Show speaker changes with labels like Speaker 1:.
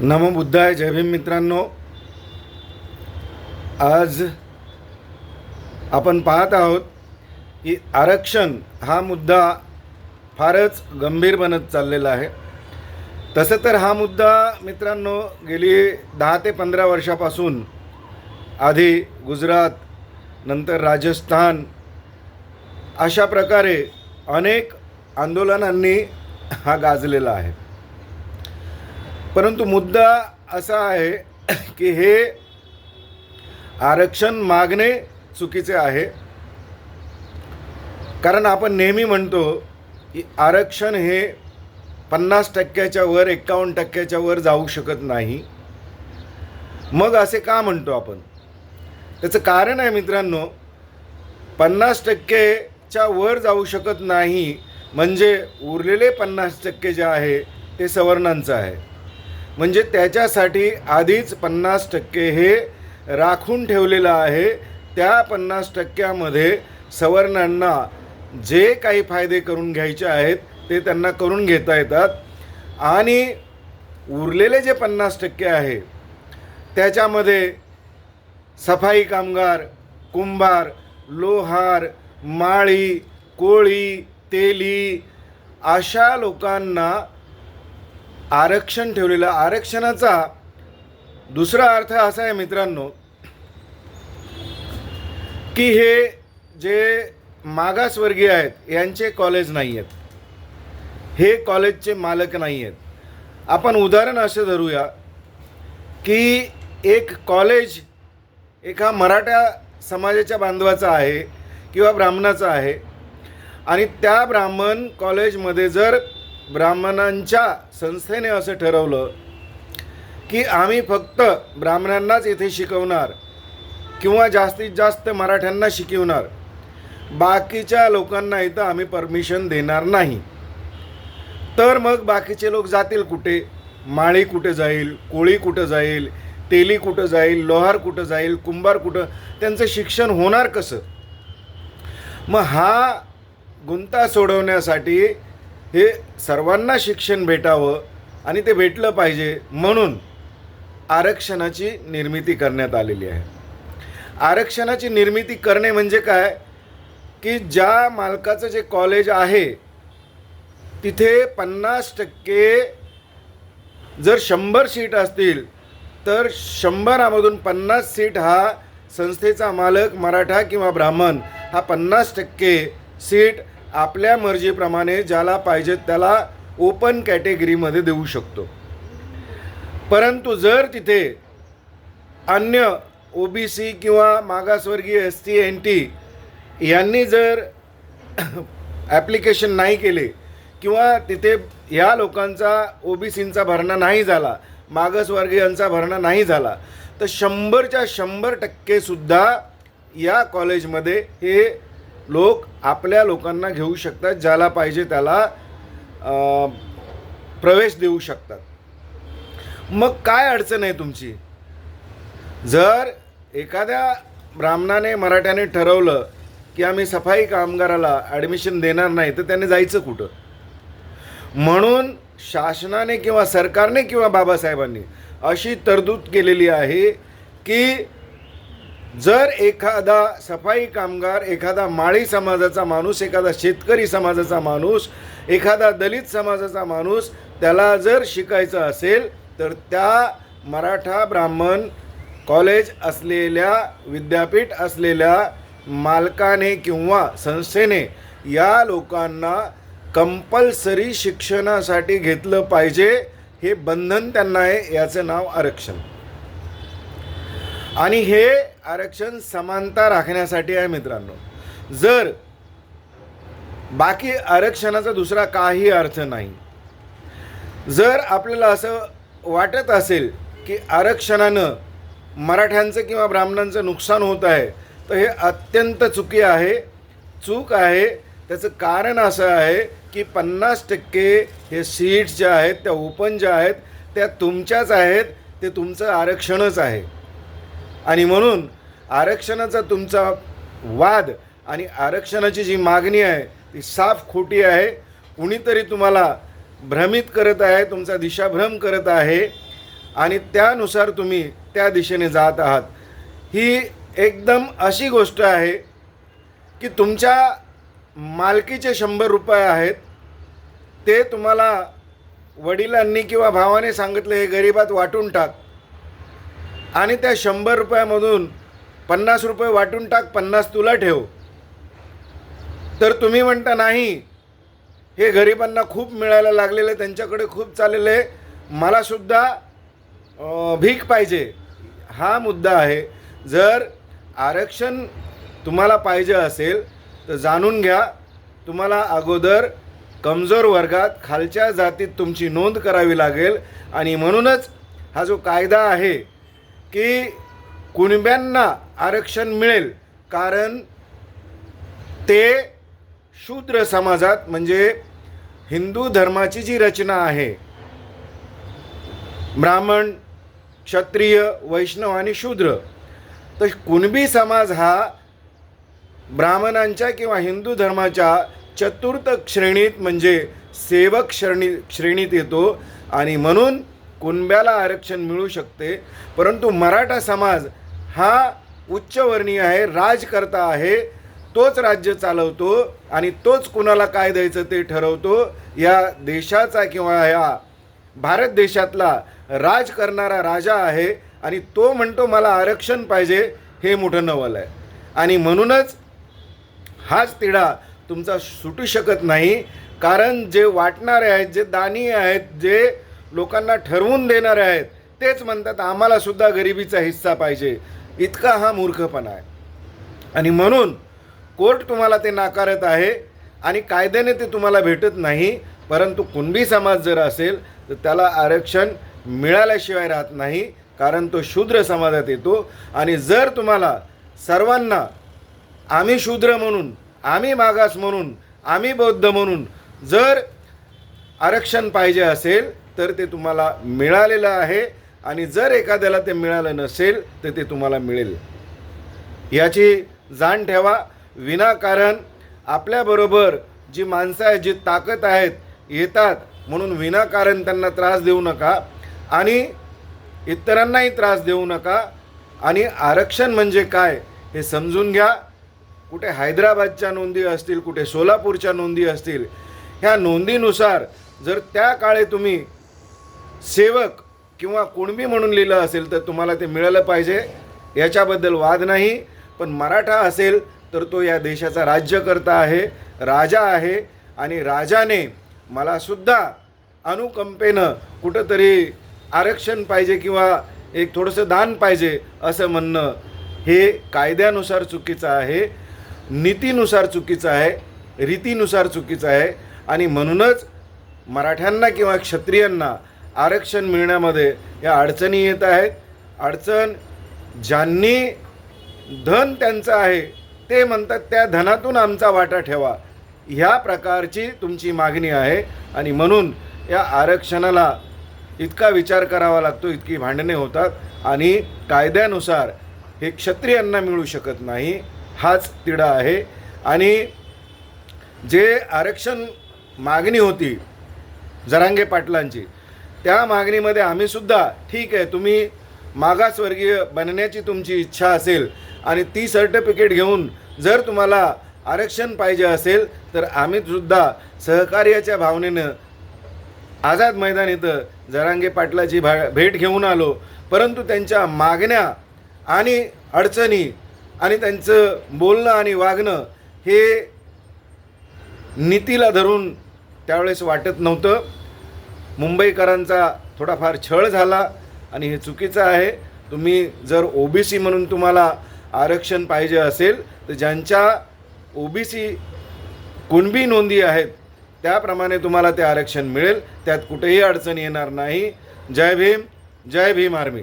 Speaker 1: नमो बुद्धाय जय भीम मित्रांनो. आज आपण पाहत आहोत की आरक्षण हा मुद्दा फारच गंभीर बनत चाललेला आहे. तसं तर हा मुद्दा मित्रांनो गेली दहा ते पंधरा वर्षापासून आधी गुजरात नंतर राजस्थान अशा प्रकारे अनेक आंदोलनांनी हा गाजलेला आहे. परंतु मुद्दा असा आहे की हे आरक्षण मागणे चुकीचे आहे. कारण आपण नेहमी म्हणतो की आरक्षण हे पन्नास टक्क्याच्या वर एक्कावन्न टक्क्याच्या वर जाऊ शकत नाही. मग असे का म्हणतो आपण? त्याचं कारण आहे मित्रांनो पन्नास टक्केच्या वर जाऊ शकत नाही म्हणजे उरलेले पन्नास टक्के जे आहे ते सवर्णांचं आहे. म्हणजे त्याच्यासाठी आधीच पन्नास टक्के हे राखून ठेवलेलं आहे. त्या पन्नास टक्क्यामध्ये सवर्णांना जे काही फायदे करून घ्यायचे आहेत ते त्यांना करून घेता येतात. आणि उरलेले जे पन्नास टक्के आहे त्याच्यामध्ये सफाई कामगार कुंभार लोहार माळी कोळी तेली अशा लोकांना आरक्षण ठेवलेलं आरक्षणाचा दुसरा अर्थ असा आहे मित्रांनो की हे जे मागासवर्गीय आहेत यांचे कॉलेज नाही आहेत हे कॉलेजचे मालक नाही आहेत आपण उदाहरण असं धरूया की एक कॉलेज एका मराठा समाजाच्या बांधवाचा आहे किंवा ब्राह्मणाचा आहे. आणि त्या ब्राह्मण कॉलेजमध्ये जर ब्राह्मणांच्या संस्थेने असं ठरवलं की आम्ही फक्त ब्राह्मणांनाच इथे शिकवणार किंवा जास्तीत जास्त मराठ्यांना शिकवणार. बाकीच्या लोकांना इथं आम्ही परमिशन देणार नाही. तर मग बाकीचे लोक जातील कुठे? माळी कुठं जाईल कोळी कुठं जाईल तेली कुठं जाईल लोहार कुठं जाईल कुंभार कुठं? त्यांचं शिक्षण होणार कसं? मग हा गुंता सोडवण्यासाठी हे सर्वांना शिक्षण भेटावं आणि ते भेटलं पाहिजे म्हणून आरक्षणाची निर्मिती करण्यात आलेली आहे. आरक्षणाची निर्मिती करणे म्हणजे काय? की ज्या मालकाचं जे कॉलेज आहे तिथे पन्नास टक्के जर शंभर सीट असतील तर शंभरामधून पन्नास सीट हा संस्थेचा मालक मराठा किंवा ब्राह्मण हा पन्नास टक्के सीट आपल्या मर्जीप्रमाणे ज्याला पाहिजे त्याला ओपन कॅटेगरीमध्ये देऊ शकतो. परंतु जर तिथे अन्य ओ बी सी किंवा मागासवर्गीय एस टी एन टी यांनी जर ॲप्लिकेशन नाही केले किंवा तिथे ह्या लोकांचा ओ बी सींचा भरणा नाही झाला मागासवर्गीयांचा भरणा नाही झाला तर शंभरच्या शंभर टक्केसुद्धा या कॉलेजमध्ये हे लोक आपल्या लोकांना घेऊ शकतात ज्याला पाहिजे त्याला प्रवेश देऊ शकतात. मग काय अडचण आहे तुमची? जर एखाद्या ब्राह्मणाने मराठ्याने ठरवलं की आम्ही सफाई कामगाराला ॲडमिशन देणार नाही तर त्याने जायचं कुठं? म्हणून शासनाने किंवा सरकारने किंवा बाबासाहेबांनी अशी तरतूद केलेली आहे की जर एखादा सफाई कामगार एखादा माळी समाजाचा माणूस एखादा शेतकरी समाजाचा माणूस एखादा दलित समाजाचा माणूस त्याला जर शिकायचं असेल तर त्या मराठा ब्राह्मण कॉलेज असलेल्या विद्यापीठ असलेल्या मालकाने किंवा संस्थेने या लोकांना कंपल्सरी शिक्षणासाठी घेतलं पाहिजे हे बंधन त्यांना आहे याचं नाव आरक्षण. आणि हे आरक्षण समानता राखण्यासाठी आहे मित्रांनो. जर बाकी आरक्षणाचा दुसरा काही अर्थ नाही जर आपल्याला असं वाटत असेल की आरक्षणानं मराठ्यांचं किंवा ब्राह्मणांचं नुकसान होत आहे तर हे अत्यंत चुकी आहे. चूक आहे. त्याचं कारण असं आहे की पन्नास टक्के हे सीट्स ज्या आहेत त्या ओपन ज्या आहेत त्या तुमच्याच आहेत ते तुमचं आरक्षणच आहे. आणि म्हणून आरक्षणाचा तुमचा वाद आणि आरक्षणाची जी मागणी आहे ती साफ खोटी आहे. कुणीतरी तुम्हाला भ्रमित करत आहे तुमचा दिशाभ्रम करत आहे आणि त्यानुसार तुम्ही त्या दिशेने जात आहात. ही एकदम अशी गोष्ट आहे की तुमच्या मालकीचे शंभर रुपये आहेत. ते तुम्हाला वडिलांनी किंवा भावाने सांगितलं हे गरिबात वाटून टाक. आणि त्या शंभर रुपयामधून पन्नास रुपये वाटून टाक पन्नास तुला ठेव. तर तुम्ही म्हणता नाही हे गरिबांना खूप मिळायला लागलेलं आहे त्यांच्याकडे खूप चाललेलं आहे मलासुद्धा भीक पाहिजे. हा मुद्दा आहे. जर आरक्षण तुम्हाला पाहिजे असेल तर जाणून घ्या तुम्हाला अगोदर कमजोर वर्गात खालच्या जातीत तुमची नोंद करावी लागेल. आणि म्हणूनच हा जो कायदा आहे की कुणब्यांना आरक्षण मिळेल कारण ते शूद्र समाजात म्हणजे हिंदू धर्माची जी रचना आहे ब्राह्मण क्षत्रिय वैष्णव आणि शूद्र तर कुणबी समाज हा ब्राह्मणांच्या किंवा हिंदू धर्माच्या चतुर्थ श्रेणीत म्हणजे सेवक श्रेणी श्रेणीत येतो. आणि म्हणून कुणब्याला आरक्षण मिळू शकते परंतु मराठा समाज हा उच्चवर्णीय आहे राजकर्ता आहे तोच राज्य चालवतो आणि तोच कुणाला काय द्यायचं ते ठरवतो या देशाचा किंवा या भारत देशातला राज करणारा राजा आहे आणि तो म्हणतो मला आरक्षण पाहिजे हे मोठं नवल आहे. आणि म्हणूनच हाच तिढा तुमचा सुटू शकत नाही कारण जे वाटणारे आहेत जे दानी आहेत जे लोकांना ठरवून देणारे आहेत. तेच म्हणतात आम्हाला सुद्धा गरिबीचा हिस्सा पाहिजे. इतका हा मूर्खपणा आहे. आणि म्हणून कोर्ट तुम्हाला ते नाकारत आहे आणि कायद्याने ते तुम्हाला भेटत नाही परंतु कुणबी समाज जर असेल तर त्याला आरक्षण मिळाल्याशिवाय राहत नाही कारण तो शूद्र समाजात येतो. आणि जर तुम्हाला सर्वांना आम्ही शूद्र म्हणून आम्ही मागास म्हणून आम्ही बौद्ध म्हणून जर आरक्षण पाहिजे असेल तर ते तुम्हाला मिळालेलं आहे. आणि जर एखाद्याला ते मिळालं नसेल तर ते तुम्हाला मिळेल. याची जाण ठेवा. विनाकारण आपल्याबरोबर जी माणसं आहेत जी ताकद आहेत येतात. म्हणून विनाकारण त्यांना त्रास देऊ नका. आणि इतरांनाही त्रास देऊ नका. आणि आरक्षण म्हणजे काय हे समजून घ्या. कुठे हैदराबादच्या नोंदी असतील कुठे सोलापूरच्या नोंदी असतील ह्या नोंदीनुसार जर त्या काळे तुम्ही सेवक किंवा कुणबी म्हणून लिहिलं असेल तर तुम्हाला ते मिळालं पाहिजे. याच्याबद्दल वाद नाही. पण मराठा असेल तर तो या देशाचा राज्यकर्ता आहे राजा आहे आणि राजाने मलासुद्धा अनुकंपेनं कुठंतरी आरक्षण पाहिजे किंवा एक थोडंसं दान पाहिजे असं म्हणणं हे कायद्यानुसार चुकीचं आहे नीतीनुसार चुकीचं आहे रीतीनुसार चुकीचं आहे. आणि म्हणूनच मराठ्यांना किंवा क्षत्रियांना आरक्षण मिळण्यामध्ये या अडचणी येत आहेत. अडचण ज्यांनी धन त्यांचं आहे ते म्हणतात त्या धनातून आमचा वाटा ठेवा. ह्या प्रकारची तुमची मागणी आहे आणि म्हणून या आरक्षणाला इतका विचार करावा लागतो इतकी भांडणे होतात आणि कायद्यानुसार हे क्षत्रियांना मिळू शकत नाही हाच तिढा आहे. आणि जे आरक्षण मागणी होती जरांगे पाटलांची त्या मागणीमध्ये आम्हीसुद्धा ठीक आहे तुम्ही मागासवर्गीय बनण्याची तुमची इच्छा असेल आणि ती सर्टिफिकेट घेऊन जर तुम्हाला आरक्षण पाहिजे असेल तर आम्ही सुद्धा सहकार्याच्या भावनेनं आझाद मैदान इथं जरांगे पाटलाची भा भेट घेऊन आलो. परंतु त्यांच्या मागण्या आणि अडचणी आणि त्यांचं बोलणं आणि वागणं हे नीतीला धरून त्यावेळेस वाटत नव्हतं. मुंबईकरांचा थोडाफार छळ झाला आणि हे चुकीचं आहे. तुम्ही जर ओ बी सी म्हणून तुम्हाला आरक्षण पाहिजे असेल तर ज्यांच्या ओ बी सी कुणबी नोंदी आहेत त्याप्रमाणे तुम्हाला ते आरक्षण मिळेल. त्यात कुठेही अडचण येणार नाही. जय भीम जय भीम आर्मी.